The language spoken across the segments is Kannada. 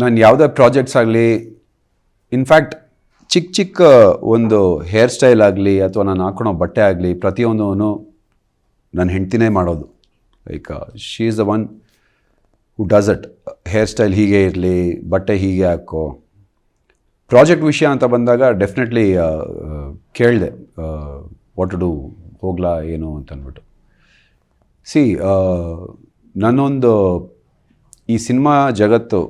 ನಾನು ಯಾವುದೇ ಪ್ರಾಜೆಕ್ಟ್ಸ್ ಆಗಲಿ ಇನ್ಫ್ಯಾಕ್ಟ್ ಚಿಕ್ಕ ಚಿಕ್ಕ ಒಂದು ಹೇರ್ ಸ್ಟೈಲ್ ಆಗಲಿ, ಅಥವಾ ನಾನು ಹಾಕೊಳೋ ಬಟ್ಟೆ ಆಗಲಿ ಪ್ರತಿಯೊಂದೂ ನನ್ನ ಹೆಂಡ್ತಿನೇ ಮಾಡೋದು. Like she is the one who does it hair style ಹೀಗೆ ಇರಲಿ, ಬಟ್ಟೆ ಹೀಗೆ ಹಾಕೋ. ಪ್ರಾಜೆಕ್ಟ್ ವಿಷಯ ಅಂತ ಬಂದಾಗ ಡೆಫಿನೆಟ್ಲಿ ಕೇಳಿದೆ ವಾಟ್ ಟು ಡೂ ಹೋಗ್ಲಾ, ಏನು ಅಂತ ಅಂದ್ಬಿಟ್ಟು. ಸಿ ನನ್ನೊಂದು ಈ ಸಿನಿಮಾ ಜಗತ್ತು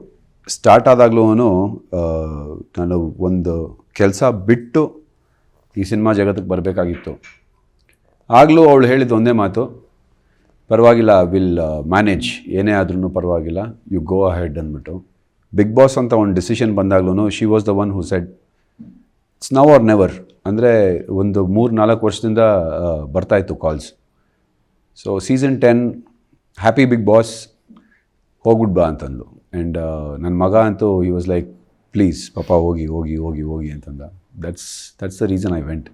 ಸ್ಟಾರ್ಟ್ ಆದಾಗ್ಲೂ ನಾನು ಒಂದು ಕೆಲಸ ಬಿಟ್ಟು ಈ ಸಿನಿಮಾ ಜಗತ್ತಿಗೆ ಬರಬೇಕಾಗಿತ್ತು. ಆಗಲೂ ಅವಳು ಹೇಳಿದ ಒಂದೇ ಮಾತು, ಪರವಾಗಿಲ್ಲ ವಿಲ್ ಮ್ಯಾನೇಜ್ ಏನೇ ಆದ್ರೂ ಪರವಾಗಿಲ್ಲ ಯು ಗೋ ಹೆಡ್ ಅಂದ್ಬಿಟ್ಟು. ಬಿಗ್ ಬಾಸ್ ಅಂತ ಒಂದು decision ಬಂದಾಗ್ಲೂ she was the one who said it's now or never ಅಂದರೆ ಒಂದು ಮೂರು ನಾಲ್ಕು ವರ್ಷದಿಂದ ಬರ್ತಾಯಿತ್ತು calls so season ten happy big boss ಹೋಗ್ಬಿಡ್ಬಾ ಅಂತಂದು ಆ್ಯಂಡ್ ನನ್ನ ಮಗ ಅಂತೂ ಈ ವಾಸ್ ಲೈಕ್ ಪ್ಲೀಸ್ ಪಾಪ ಹೋಗಿ ಹೋಗಿ ಹೋಗಿ ಹೋಗಿ ಅಂತಂದ. That's that's the reason I went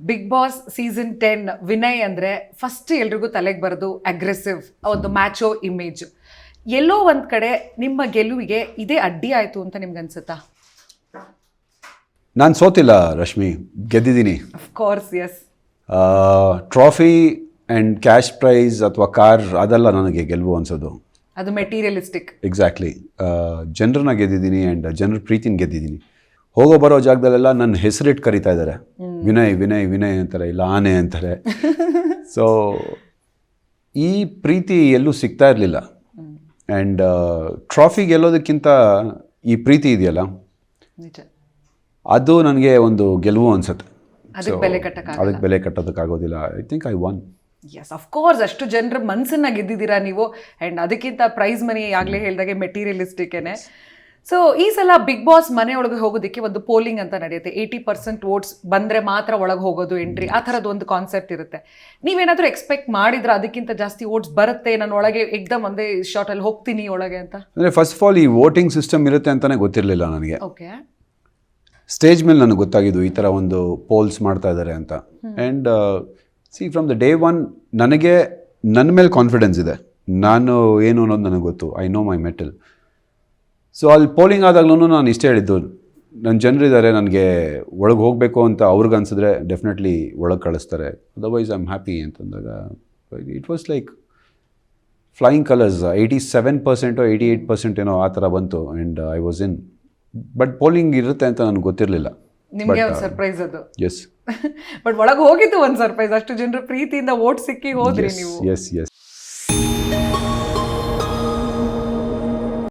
big boss season ten Vinay ಅಂದರೆ ಫಸ್ಟ್ ಎಲ್ರಿಗೂ ತಲೆಗೆ ಬರೋದು ಅಗ್ರೆಸಿವ್ ಒಂದು ಮ್ಯಾಚೋ ಇಮೇಜ್ ಎಲ್ಲೋ ಒಂದು ಕಡೆ ನಿಮ್ಮ ಗೆಲುವಿಗೆ ಇದೇ ಅಡ್ಡಿ ಆಯಿತು ಅಂತ ನಿಮ್ಗೆ ಅನ್ಸುತ್ತಾ? ನಾನು ಸೋತಿಲ್ಲ Rashmi. ಗೆದ್ದಿದ್ದೀನಿ. Of course yes trophy and cash prize ಅಥವಾ ಕಾರ್ ಅದೆಲ್ಲ ನನಗೆ ಗೆಲುವು ಅನ್ಸೋದು. ಅದು ಮೆಟೀರಿಯಲಿಸ್ಟಿಕ್ ಎಕ್ಸಾಕ್ಟ್ಲಿ ಜನರನ್ನ ಗೆದ್ದಿದ್ದೀನಿ ಆ್ಯಂಡ್ ಜನರ ಪ್ರೀತಿನ ಗೆದ್ದಿದ್ದೀನಿ. ಹೋಗೋ ಬರೋ ಜಾಗದಲ್ಲೆಲ್ಲ ನನ್ನ ಹೆಸರಿಟ್ಟು ಕರಿತಾ ಇದ್ದಾರೆ ವಿನಯ್ ವಿನಯ್ ವಿನಯ್ ಅಂತಾರೆ ಇಲ್ಲ ಆನೆ ಅಂತಾರೆ. ಸೊ ಈ ಪ್ರೀತಿ ಎಲ್ಲೂ ಸಿಗ್ತಾ ಇರಲಿಲ್ಲ. ಆ್ಯಂಡ್ ಟ್ರಾಫಿ ಗೆಲ್ಲೋದಕ್ಕಿಂತ ಈ ಪ್ರೀತಿ ಇದೆಯಲ್ಲ? ಅದು ನನಗೆ ಒಂದು ಗೆಲುವು ಅನ್ಸುತ್ತೆ. ಅದಕ್ಕೆ ಬೆಲೆ ಕಟ್ಟಕ್ಕಾಗಲ್ಲ. ಅದಕ್ಕೆ ಬೆಲೆ ಕಟ್ಟೋದಕ್ಕಾಗೋದಿಲ್ಲ. I think I won yes of course ಅಷ್ಟು ಜನರ ಮನಸ್ಸನ್ನ ಗೆದ್ದಿದ್ದೀರಾ ನೀವು? ಆ್ಯಂಡ್ ಅದಕ್ಕಿಂತ ಪ್ರೈಸ್ ಮನಿ ಆಗಲೇ ಹೇಳಿದಾಗೆ ಮೆಟೀರಿಯಲಿಸ್ಟಿಕ್ಕೇನೆ ಸೊ ಈ ಸಲ ಬಿಗ್ ಬಾಸ್ ಮನೆ ಒಳಗೆ ಹೋಗೋದಕ್ಕೆ ಒಂದು ಪೋಲಿಂಗ್ ಅಂತ ನಡೆಯುತ್ತೆ. ಏಯ್ಟಿ ಪರ್ಸೆಂಟ್ ವೋಟ್ಸ್ ಬಂದರೆ ಮಾತ್ರ ಒಳಗೆ ಹೋಗೋದು ಎಂಟ್ರಿ ಆ ಥರದ್ದು ಒಂದು ಕಾನ್ಸೆಪ್ಟ್ ಇರುತ್ತೆ. ನೀವೇನಾದರೂ ಎಕ್ಸ್ಪೆಕ್ಟ್ ಮಾಡಿದ್ರೆ ಅದಕ್ಕಿಂತ ಜಾಸ್ತಿ ವೋಟ್ಸ್ ಬರುತ್ತೆ? ನಾನು ಒಳಗೆ ಎಕ್ದಮ್ ಒಂದೇ ಶಾರ್ಟಲ್ಲಿ ಹೋಗ್ತೀನಿ ಒಳಗೆ ಅಂತ. ಅಂದರೆ ಫಸ್ಟ್ ಆಫ್ ಆಲ್ ಈ ವೋಟಿಂಗ್ ಸಿಸ್ಟಮ್ ಇರುತ್ತೆ ಅಂತಲೇ ಗೊತ್ತಿರಲಿಲ್ಲ ನನಗೆ. ಓಕೆ ಸ್ಟೇಜ್ ಮೇಲೆ ನನಗೆ ಗೊತ್ತಾಗಿದ್ದು ಈ ಥರ ಒಂದು ಪೋಲ್ಸ್ ಮಾಡ್ತಾ ಇದ್ದಾರೆ ಅಂತ. And see from the day one ನನಗೆ ನನ್ನ ಮೇಲೆ ಕಾನ್ಫಿಡೆನ್ಸ್ ಇದೆ. ನಾನು ಏನು ಅನ್ನೋದು ನನಗೆ ಗೊತ್ತು. I know my mettle so ಅಲ್ಲಿ ಪೋಲಿಂಗ್ ಆದಾಗ್ಲೂ ನಾನು ಇಷ್ಟೇ ಹೇಳಿದ್ದು. ನನ್ನ ಜನರಿದ್ದಾರೆ, ನನಗೆ ಒಳಗೆ ಹೋಗಬೇಕು ಅಂತ ಅವ್ರಿಗೆ ಅನ್ಸಿದ್ರೆ ಡೆಫಿನೆಟ್ಲಿ ಒಳಗೆ ಕಳಿಸ್ತಾರೆ. ಅದರ್ವೈಸ್ ಐ ಆಮ್ ಹ್ಯಾಪಿ ಅಂತಂದಾಗ it was like flying colours eighty seven percent eighty eight percent ಏನೋ ಆ ಥರ ಬಂತು and I was in but polling ಇರುತ್ತೆ ಅಂತ ನನಗೆ ಗೊತ್ತಿರಲಿಲ್ಲ. ನಿಮಗೆ ಒಂದು ಸರ್ಪ್ರೈಸ್ ಅದು. ಎಸ್ ಬಟ್ ಒಳಗೆ ಹೋಗಿದ್ದು ಒಂದು ಸರ್ಪ್ರೈಸ್ ಅಷ್ಟು ಜನರು ಪ್ರೀತಿಯಿಂದ ವೋಟ್ ಸಿಕ್ಕಿ ಹೋದ್ರಿ ನೀವು. S S